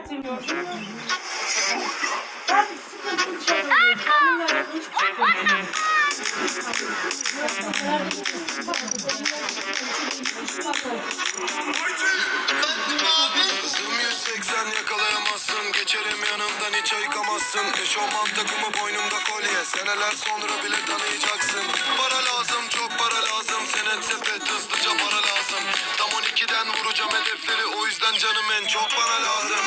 Hayatım gördün mü? Ben sıkıntı çekmiyorum. Kendimle alakalı hiçbir şey söylemiyorum. Hızım 180 yakalayamazsın Geçerim yanımdan hiç ayıkamazsın Eşofman takımı boynumda kolye Seneler sonra bile tanıyacaksın Para lazım çok para lazım Senet sepet hızlıca para lazım Tam 12'den vuracağım hedefleri O yüzden canım en çok bana lazım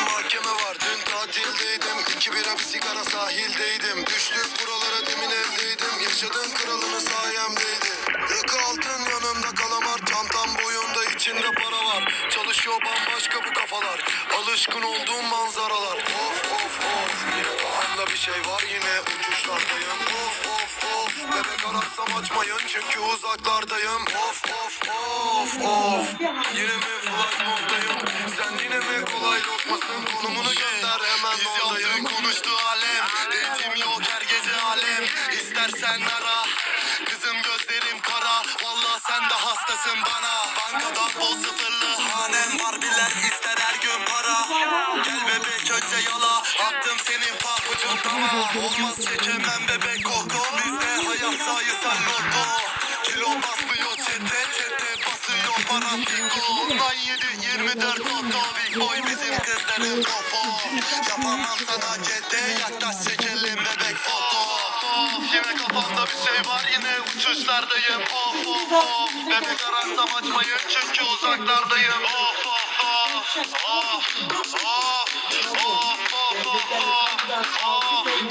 sigara sahildeydim. Düştük buralara demin evdeydim. Yaşadığın kralını sayemdeydi. Rakı altın yanımda kalamar. Çantam boyunda içinde para var. Çalışıyor bambaşka bu kafalar. Alışkın olduğum manzaralar. Of of of. Yine bir şey var. Yine uçuşlardayım. Of of of. Bebek ararsam açmayın. Çünkü uzaklardayım. Of of of of. Yine mi flight moddayım? Sen yine mi kolay lokmasın? Konumunu gönder İstersen ara. Kızım gözlerim kara. Valla sen de hastasın bana. Bankadan bol sıfırlı hanem var. Bilen ister her gün para. Gel bebek önce yala. Attım senin papucun dama Olmaz çekemem bebek koku. Bizde hayat sayısal loto Kilo basmıyor çete çete basıyor parantiko 17 24 toto Big boy bizim kızların popo. Yapamam sana kete Yaklaş çekelim bebek foto Yine kafamda bir şey var yine uçuşlardayım Of of of Bebek ararsam açmayın çünkü uzaklardayım Of of of Of of Of of of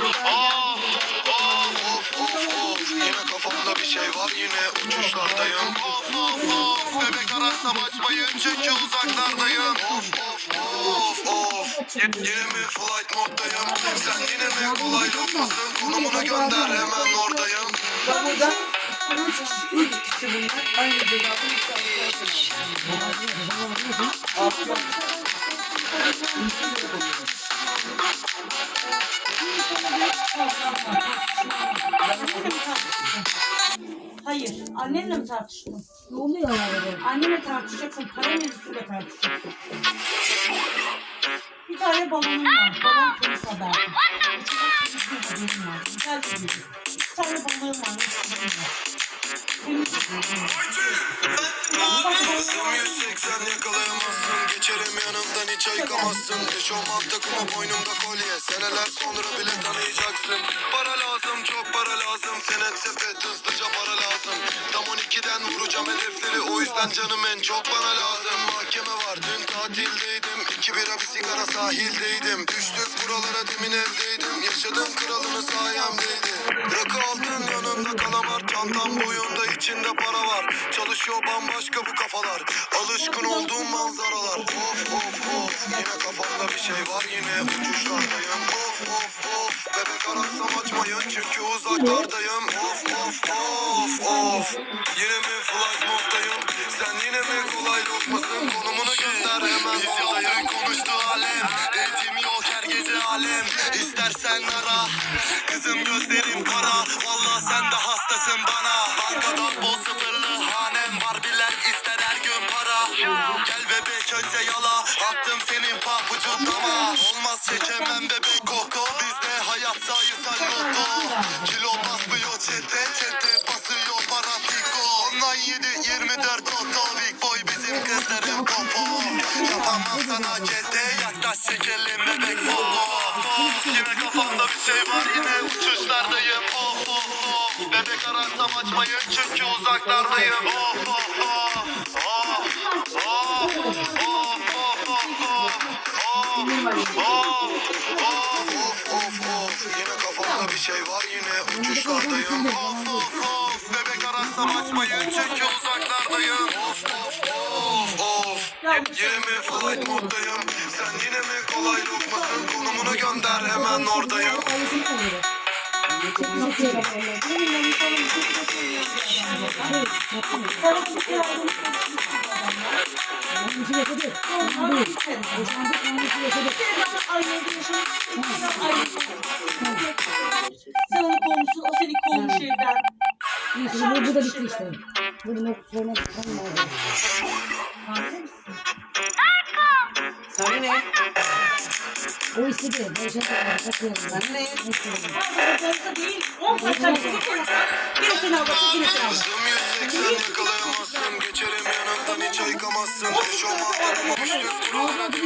Of of of Yine kafamda bir şey var yine uçuşlardayım Of of of Bebek ararsam açmayın çünkü uzaklardayım Of of of of Yine mi flight moddayım Sen yine mi kolay lokmasın Konumunu gönder hemen oradayım Ben burada üç kişi, bunlar. Aynı cezada üç Hayır, annenle mi tartıştın? Ne oluyor? Annenle tartışacaksın, para mevzusuyla tartışacaksın. Bir tane balonum var, balon temizliği var, güzel bir video. Bir tane balığım var. Hızım 180 yakalayamazsın. Geçerim yanımdan hiç ayıkamazsın. Eşofman takımı boynumda kolye. Seneler sonra bile tanıyacaksın. Para lazım çok para lazım. Senet sepet hızlıca para lazım Tam 12'den vuracağım hedefleri O yüzden canım en çok bana lazım. Mahkeme var dün tatildeydim. İki bira bir sigara sahildeydim. Düştük buralara demin evdeydim. Yaşadığım kralını sayemdeydi. Rakı altın yanımda kalamar Çantam boyunda içinde para var. Çalışıyor bambaşka bu kafalar. Alışkın olduğum manzaralar. Of Yine kafamda bir şey var yine uçuşlardayım. Of of of. Bebek ararsam açmayın çünkü uzaklardayım. Of of of of. Yine mi flight moddayım? Sen yine mi kolay lokmasın Konumunu gönder hemen oradayım konuştu alem. Eğitim yok her gece alem. İstersen ara. Kızım gözlerim kara. Valla sen de hastasın bana. Bankadan bol sıfırlı hanem var bilen ister her gün para bebek önce yala. Attım senin papucun dama. Olmaz çekemem bebek koku Bizde hayat sayısal loto Kilo basmıyor çete çete basıyor parantiko Ondan 7 24 toto Big boy bizim kızların popo Yapamam sana kete Yaklaş çekelim bebek foto. Yine kafamda bir şey var yine uçuşlardayım. Of of of Bebek ararsam açmayın çünkü uzaklardayım. Of of of Of Yine kafamda bir şey var yine uçuşlardayım Of of of Bebek ararsam açmayın çünkü uzaklardayım. Of of of of Yine mi flight moddayım? Sen yine mi kolay lokmasın Konumunu gönder hemen oradayım Sen onu kovmuşsun, o seni kovmuş evden. Bu, bu da bitti işte. Bunu sonra tamam Farkında mısın? Sana ne? O istedi. Barış'a da katılıyorum. Ben ne? Neyse. Fazla da değil. 10 saat sen. Yine seni aldım. Yine seni aldım.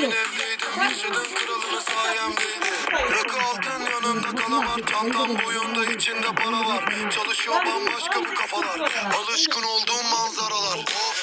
Dibin evdeydim Yaşadığın kralını sayemdeydi Rakı altın yanında kalamar Çantam boyunda içinde para var. Çalışıyor bambaşka bu kafalar. Alışkın olduğum manzaralar. Of